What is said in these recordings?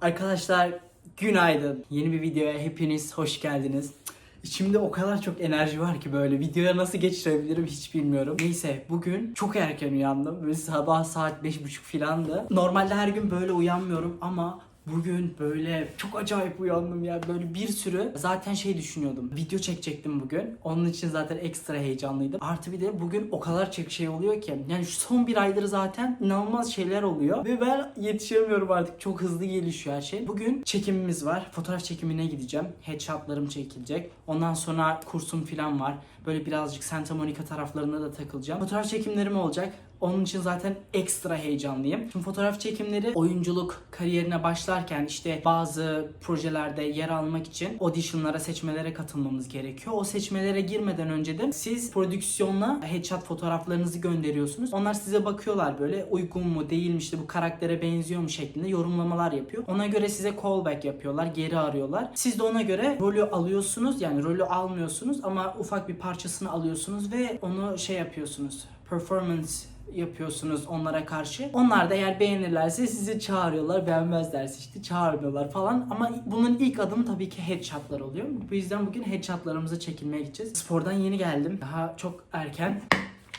Arkadaşlar günaydın. Yeni bir videoya hepiniz hoş geldiniz. İçimde o kadar çok enerji var ki böyle videoya nasıl geçirebilirim hiç bilmiyorum. Neyse bugün çok erken uyandım. Böyle sabah saat 5.30 filandı. Normalde her gün böyle uyanmıyorum ama Bugün böyle çok acayip uyandım ya. Böyle bir sürü zaten şey düşünüyordum. Video çekecektim bugün. Onun için zaten ekstra heyecanlıydım. Artı bir de bugün o kadar çok şey oluyor ki. Yani şu son bir aydır zaten inanılmaz şeyler oluyor. Ve ben yetişemiyorum artık. Çok hızlı gelişiyor her şey. Bugün çekimimiz var. Fotoğraf çekimine gideceğim. Headshotlarım çekilecek. Ondan sonra kursum falan var. Böyle birazcık Santa Monica taraflarına da takılacağım. Fotoğraf çekimlerim olacak onun için zaten ekstra heyecanlıyım. Şimdi fotoğraf çekimleri oyunculuk kariyerine başlarken işte bazı projelerde yer almak için auditionlara, seçmelere katılmamız gerekiyor. O seçmelere girmeden önce de siz prodüksiyonla headshot fotoğraflarınızı gönderiyorsunuz. Onlar size bakıyorlar böyle uygun mu değil mi işte bu karaktere benziyor mu şeklinde yorumlamalar yapıyor. Ona göre size callback yapıyorlar, geri arıyorlar. Siz de ona göre rolü alıyorsunuz yani rolü almıyorsunuz ama ufak bir parçasını alıyorsunuz ve onu şey yapıyorsunuz. Performance yapıyorsunuz onlara karşı. Onlar da eğer beğenirlerse sizi çağırıyorlar. Beğenmezlerse işte çağırmıyorlar falan. Ama bunun ilk adımı tabii ki headshotlar oluyor. Bu yüzden bugün headshotlarımıza çekilmeye gideceğiz. Spordan yeni geldim. Daha çok erken.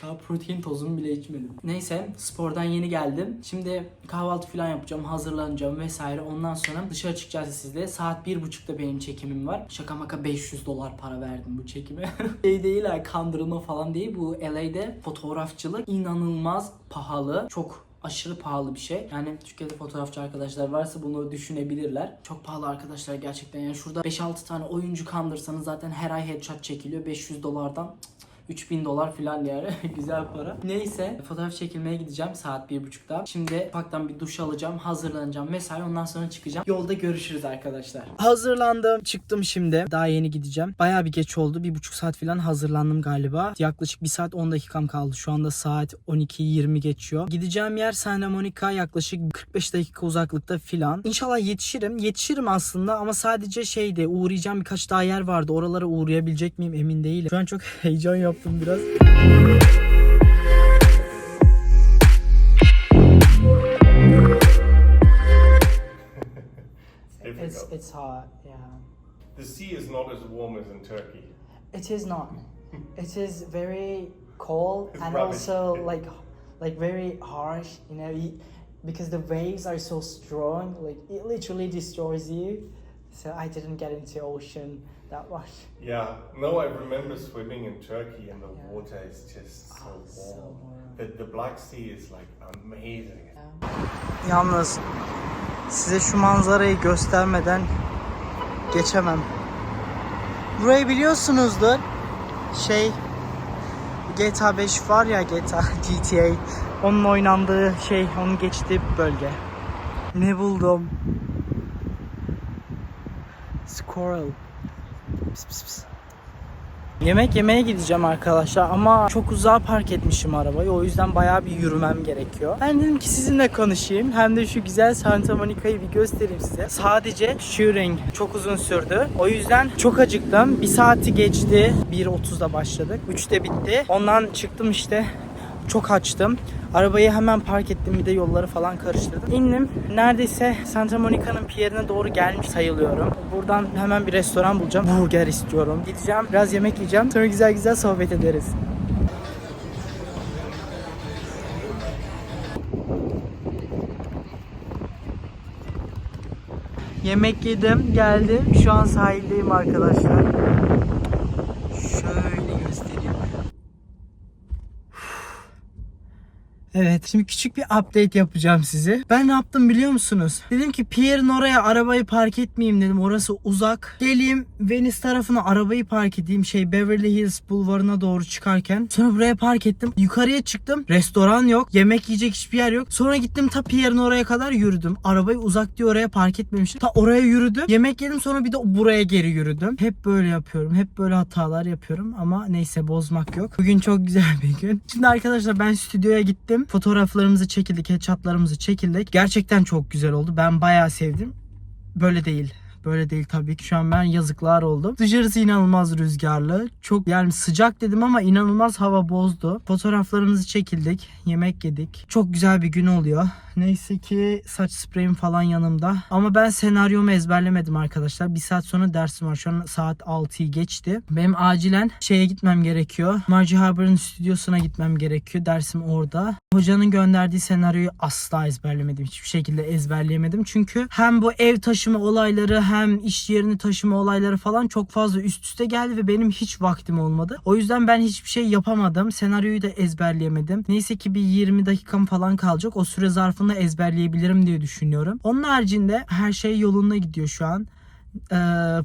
Daha protein tozumu bile içmedim. Neyse spordan yeni geldim. Şimdi kahvaltı falan yapacağım, hazırlanacağım vesaire. Ondan sonra dışarı çıkacağız sizle. Saat bir buçukta benim çekimim var. Şaka maka 500 dolar para verdim bu çekime. şey değil ha kandırılma falan değil. Bu LA'de fotoğrafçılık inanılmaz pahalı. Çok aşırı pahalı bir şey. Yani Türkiye'de fotoğrafçı arkadaşlar varsa bunu düşünebilirler. Çok pahalı arkadaşlar gerçekten. Yani şurada 5-6 tane oyuncu kandırsanız zaten her ay headshot çekiliyor 500 dolardan. 3000 dolar falan yani güzel para. Neyse fotoğraf çekilmeye gideceğim saat 1.30'da. Şimdi ufaktan bir duş alacağım, hazırlanacağım vesaire ondan sonra çıkacağım. Yolda görüşürüz arkadaşlar. Hazırlandım, çıktım şimdi. Daha yeni gideceğim. Bayağı bir geç oldu. Bir buçuk saat falan hazırlandım galiba. Yaklaşık bir saat 10 dakikam kaldı. Şu anda saat 12.20 geçiyor. Gideceğim yer Santa Monica yaklaşık 45 dakika uzaklıkta filan. İnşallah yetişirim. Yetişirim aslında ama sadece şeyde uğrayacağım birkaç daha yer vardı. Oralara uğrayabilecek miyim emin değilim. Şu an çok heyecan yaptım biraz. It's, it's hot, yeah. The sea is not as warm as in Turkey. It is not. It is very cold It's and rubbish. also like like very harsh, you know, y- because the waves are so strong, like it literally destroys you. So I didn't get into ocean that much. Yeah, no, I remember swimming in Turkey and the Yeah. water is just so Oh, it's so warm. warm. The, the Black Sea is like amazing. Yalnız size şu manzarayı göstermeden geçemem. Burayı biliyorsunuzdur. Şey GTA 5 var ya GTA GTA onun oynandığı şey onun geçtiği bölge. Ne buldum? Squirrel. Pis pis pis. Yemek yemeye gideceğim arkadaşlar ama çok uzağa park etmişim arabayı. O yüzden bayağı bir yürümem gerekiyor. Ben dedim ki sizinle konuşayım. Hem de şu güzel Santa Monica'yı bir göstereyim size. Sadece shooting çok uzun sürdü. O yüzden çok acıktım. Bir saati geçti. 1.30'da başladık. 3'te bitti. Ondan çıktım işte. Çok açtım. Arabayı hemen park ettim bir de yolları falan karıştırdım. İndim. Neredeyse Santa Monica'nın pierine doğru gelmiş sayılıyorum. Buradan hemen bir restoran bulacağım. Burger istiyorum. Gideceğim. Biraz yemek yiyeceğim. Sonra güzel güzel sohbet ederiz. Yemek yedim, geldim. Şu an sahildeyim arkadaşlar. Şöyle göstereyim. Evet şimdi küçük bir update yapacağım size. Ben ne yaptım biliyor musunuz? Dedim ki Pierre'in oraya arabayı park etmeyeyim dedim. Orası uzak. Geleyim Venice tarafına arabayı park edeyim. Şey Beverly Hills bulvarına doğru çıkarken. Sonra buraya park ettim. Yukarıya çıktım. Restoran yok. Yemek yiyecek hiçbir yer yok. Sonra gittim ta Pierre'in oraya kadar yürüdüm. Arabayı uzak diye oraya park etmemiştim. Ta oraya yürüdüm. Yemek yedim sonra bir de buraya geri yürüdüm. Hep böyle yapıyorum. Hep böyle hatalar yapıyorum. Ama neyse bozmak yok. Bugün çok güzel bir gün. Şimdi arkadaşlar ben stüdyoya gittim. Fotoğraflarımızı çekildik. Headshotlarımızı çekildik. Gerçekten çok güzel oldu. Ben bayağı sevdim. Böyle değil. Böyle değil tabii ki. Şu an ben yazıklar oldum. Dışarısı inanılmaz rüzgarlı. Çok yani sıcak dedim ama inanılmaz hava bozdu. Fotoğraflarımızı çekildik. Yemek yedik. Çok güzel bir gün oluyor. Neyse ki saç spreyim falan yanımda. Ama ben senaryomu ezberlemedim arkadaşlar. Bir saat sonra dersim var. Şu an saat 6'yı geçti. Benim acilen şeye gitmem gerekiyor. Margie Harbor'ın stüdyosuna gitmem gerekiyor. Dersim orada. Hocanın gönderdiği senaryoyu asla ezberlemedim. Hiçbir şekilde ezberleyemedim. Çünkü hem bu ev taşıma olayları hem iş yerini taşıma olayları falan çok fazla üst üste geldi ve benim hiç vaktim olmadı. O yüzden ben hiçbir şey yapamadım. Senaryoyu da ezberleyemedim. Neyse ki bir 20 dakikam falan kalacak. O süre zarfında ezberleyebilirim diye düşünüyorum. Onun haricinde her şey yolunda gidiyor şu an. Ee,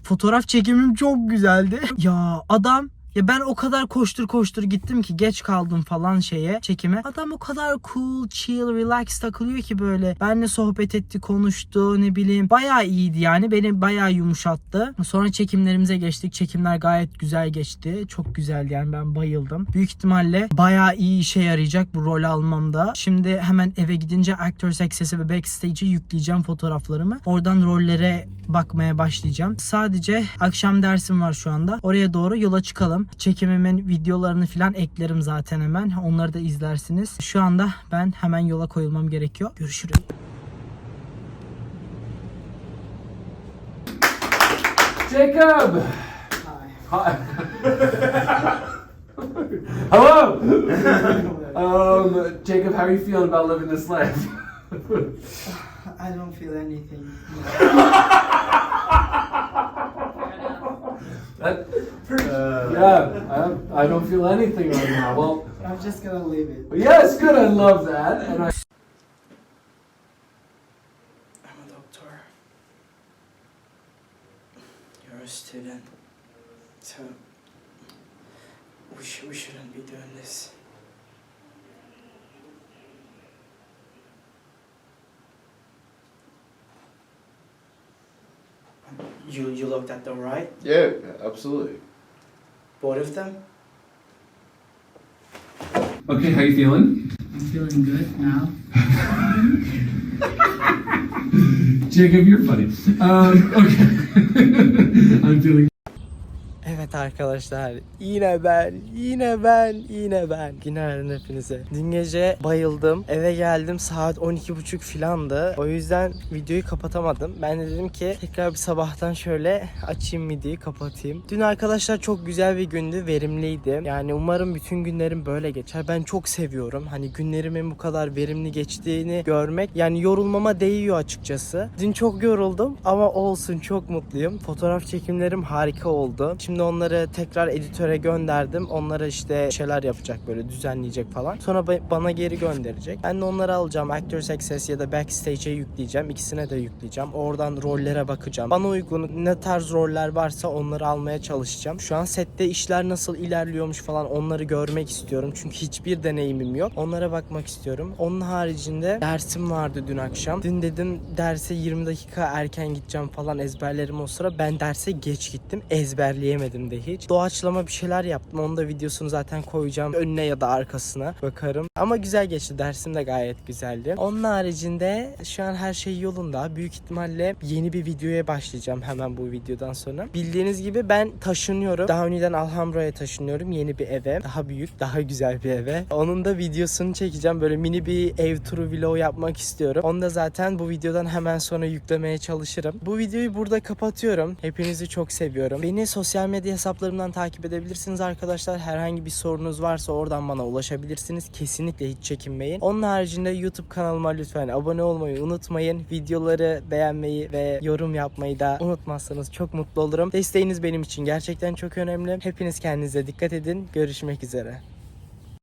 fotoğraf çekimim çok güzeldi. Ya adam ya ben o kadar koştur koştur gittim ki geç kaldım falan şeye çekime. Adam o kadar cool, chill, relax takılıyor ki böyle. Benle sohbet etti, konuştu ne bileyim. Bayağı iyiydi yani. Beni bayağı yumuşattı. Sonra çekimlerimize geçtik. Çekimler gayet güzel geçti. Çok güzeldi yani ben bayıldım. Büyük ihtimalle bayağı iyi işe yarayacak bu rol almamda. Şimdi hemen eve gidince Actors Access'e ve Backstage'e yükleyeceğim fotoğraflarımı. Oradan rollere bakmaya başlayacağım. Sadece akşam dersim var şu anda. Oraya doğru yola çıkalım. Çekimimin videolarını falan eklerim zaten hemen. Onları da izlersiniz. Şu anda ben hemen yola koyulmam gerekiyor. Görüşürüz. Jacob! Hi. Hello! um, Jacob, how are you feeling about living this life? I don't feel anything. That, yeah, I, I don't feel anything right now. Well, I'm just gonna leave it. yes, good, I love that. And I, I'm a doctor. You're a student. So we, sh- we shouldn't be doing this. You you looked at them right? Yeah, absolutely. Both of them? okay, how you feeling? I'm feeling good now. Jacob, you're funny. Um, okay. I'm feeling Evet arkadaşlar yine ben yine ben yine ben. Günaydın hepinize. Dün gece bayıldım eve geldim saat 12.30 filandı. O yüzden videoyu kapatamadım. Ben de dedim ki tekrar bir sabahtan şöyle açayım videoyu kapatayım. Dün arkadaşlar çok güzel bir gündü verimliydi. Yani umarım bütün günlerim böyle geçer. Ben çok seviyorum. Hani günlerimin bu kadar verimli geçtiğini görmek yani yorulmama değiyor açıkçası. Dün çok yoruldum ama olsun çok mutluyum. Fotoğraf çekimlerim harika oldu. Şimdi onları tekrar editöre gönderdim. Onlara işte şeyler yapacak böyle düzenleyecek falan. Sonra ba- bana geri gönderecek. Ben de onları alacağım. Actors Access ya da Backstage'e yükleyeceğim. İkisine de yükleyeceğim. Oradan rollere bakacağım. Bana uygun ne tarz roller varsa onları almaya çalışacağım. Şu an sette işler nasıl ilerliyormuş falan onları görmek istiyorum. Çünkü hiçbir deneyimim yok. Onlara bakmak istiyorum. Onun haricinde dersim vardı dün akşam. Dün dedim derse 20 dakika erken gideceğim falan ezberlerim o sıra. Ben derse geç gittim. Ezberleyemedim de hiç. Doğaçlama bir şeyler yaptım. Onun da videosunu zaten koyacağım. Önüne ya da arkasına bakarım. Ama güzel geçti. Dersim de gayet güzeldi. Onun haricinde şu an her şey yolunda. Büyük ihtimalle yeni bir videoya başlayacağım hemen bu videodan sonra. Bildiğiniz gibi ben taşınıyorum. Daha önceden Alhambro'ya taşınıyorum. Yeni bir eve. Daha büyük, daha güzel bir eve. Onun da videosunu çekeceğim. Böyle mini bir ev turu vlog yapmak istiyorum. Onu da zaten bu videodan hemen sonra yüklemeye çalışırım. Bu videoyu burada kapatıyorum. Hepinizi çok seviyorum. Beni sosyal medya hesaplarımdan takip edebilirsiniz arkadaşlar. Herhangi bir sorunuz varsa oradan bana ulaşabilirsiniz. Kesinlikle hiç çekinmeyin. Onun haricinde YouTube kanalıma lütfen abone olmayı unutmayın. Videoları beğenmeyi ve yorum yapmayı da unutmazsanız çok mutlu olurum. Desteğiniz benim için gerçekten çok önemli. Hepiniz kendinize dikkat edin. Görüşmek üzere.